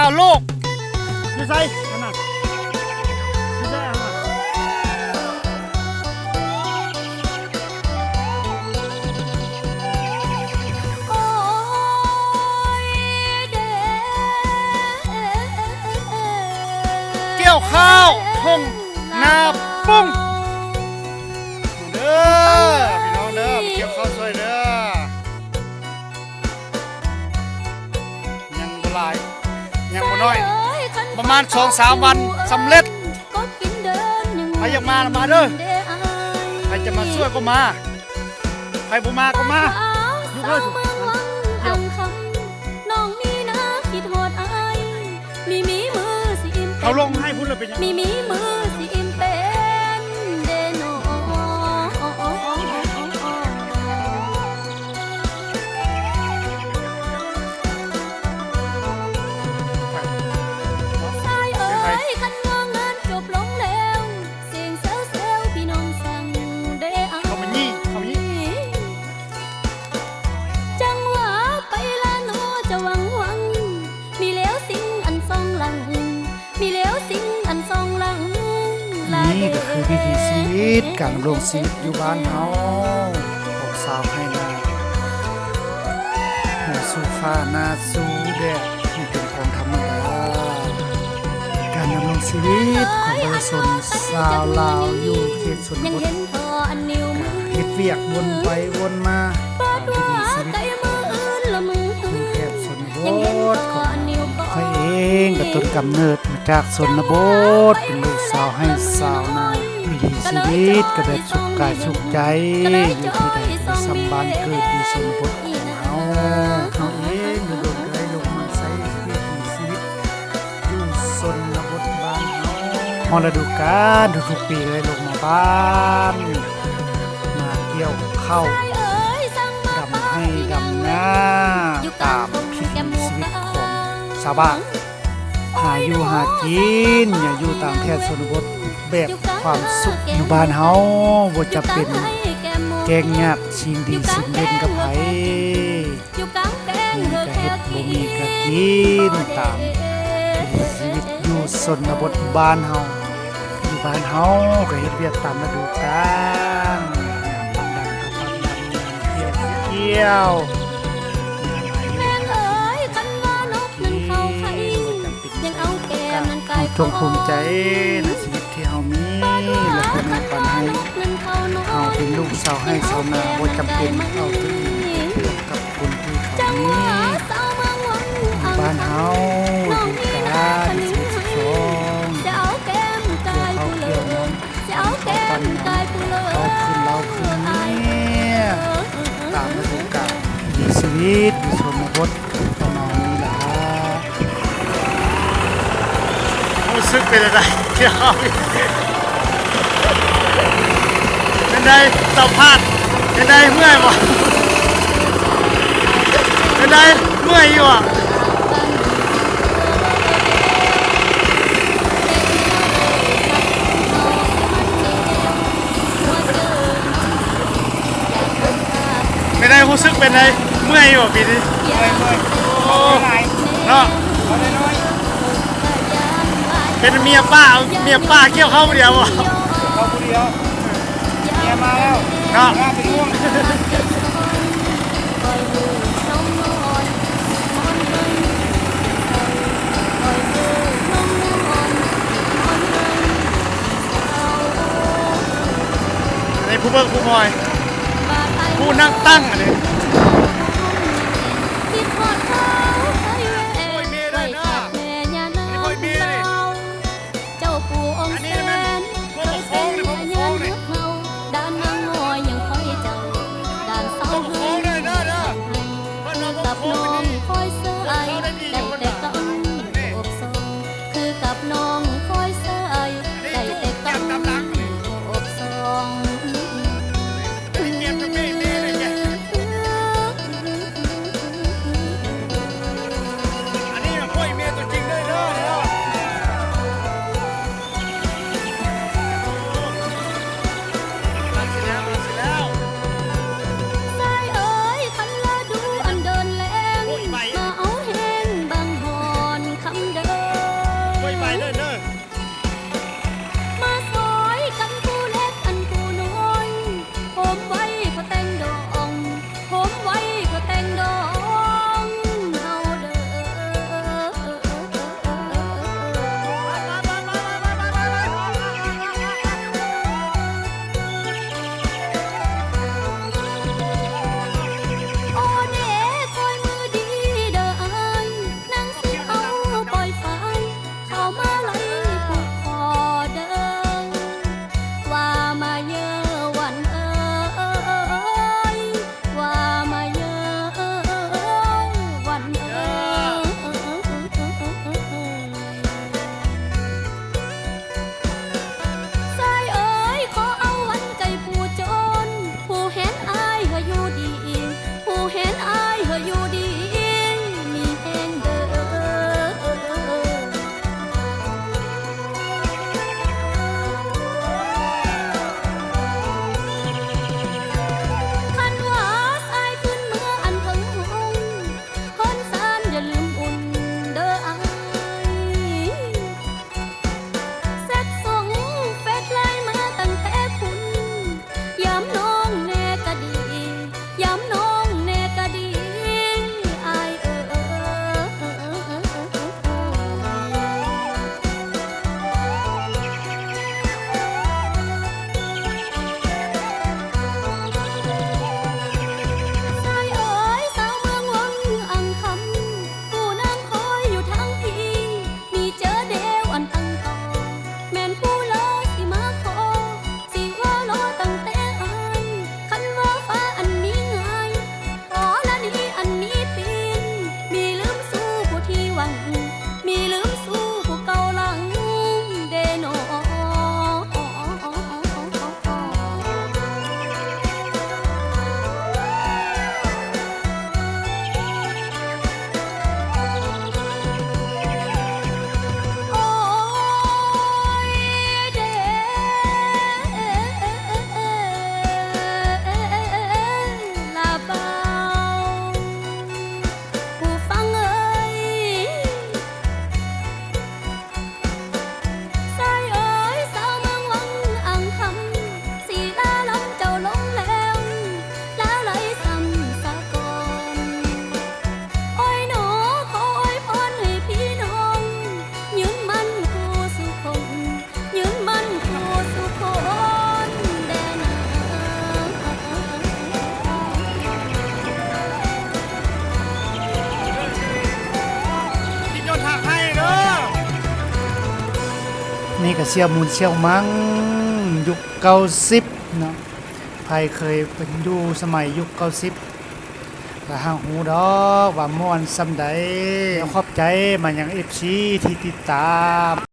าวโลกอยู่ไสนั่นน่ะอยู่ไสอะโอ้ยเด้เกี่ยวข้าวทงนาปุ้ง ยังบ่น้อย ประมาณสองสามวันสำเร็จก็กินเดินยังใครอยากมามาเด้อได้อายใครจะมาช่วยก็มา ใครบ่มาก็มาสาวสาวเมืองวังอังคำน้องมีนะคิดโหดอายมีมีมือสิอิ่มเขาลงให้พุ่นแล้วเป็นยังมีมีมือ ด้ก็คือวิถีชีวิตการดำรงชีวิตอยู่บ้านเฮาของสาวให้นาหัวสู้ฟ้าหน้าสู้แดด ชีวิตของประชาชนชาวลาวอยู่เขตชนยังบทเห็นพออันนิ้วมือเฮ็ดเวียกวนไปวนมาเปิตาดมวิว่าถีชีวิตไก่มืออื่นละมือของเขตชนบยังเห็นพทอของอันนิ้วก็ข้อยเองก็ต้นกำเนิดมาจากชนบทเป็นลูกสาวให้สาวนาวิถีชีวิตก็แบบสุขกายสุขใจอยู่ที่ใดที่สำบานเกิดอยู่ชนบทของเฮาามรดูกาลทุกๆปีเลยลงมาบ้านมาเกี่ยวข้าวเอ้าดำให้ดำหน้าตามพิถีชีวิตของชาวบ้านหาอยู่หากินอย่าอยู่ตามแพทย์ชนบทแบบความสุขอยู่บ้านเฮาบ่จะเป็นแกงยากชิงดีชิงเล่นกับไผอยู่กลางแกงมีเธอกะเฮ็ดบ่มีกะกินตามผีชีวิตอยู่ชนบทบ้านเฮา บ้านเฮาก็เฮ็ดเวียกตามฤดูกาลยามปันดังก็ปันดังยามเกี่ยวเกี่ยวแม่เอ้ยคันว่านกนั้นเข้าไข่ยังเอาแก้มนั้นไก่จงภูมิใจในชีวิตที่เฮามีและก็แม่ปันให้เฮาเป็นลูกสาวให้สาวนาบ่จำเป็นเอาตัวเองเทียบกับคนที่เขาจังมีหวะสาวเมืองวังบ้านเฮา วิตอยู่ชนบทประมาณนี้ละรู้สึกเป็นอะไรที่เฮาเป็นไดสัมภาษณ์เป็นไดเมื่อยบ่เป็นไดเมื่อยอยู่อะเป็นไดรู้สึกเป็นไดเมื่อยอยู่อะปีนี้เมื่อยเมื่อยโอ้เนาะเป็นเมียป้าเมียป้าเกี่ยวเข้าวเดียวบ่เขาเดียวเมียมาแล้วเนาะงานเป็นห่วงในผู้เบิกผู้มอยผู้นั่งตั้งอันนี้ คิด นี่ก็เชี่ยวมูลเชี่ยวมังยุคเก้าสิบเนาะใครเคยเป็นดูสมัยยุคเก้าสิบก็ห่างหูดอกว่าม่วนซำใดขอบใจมันยัง FC ที่ติดตาม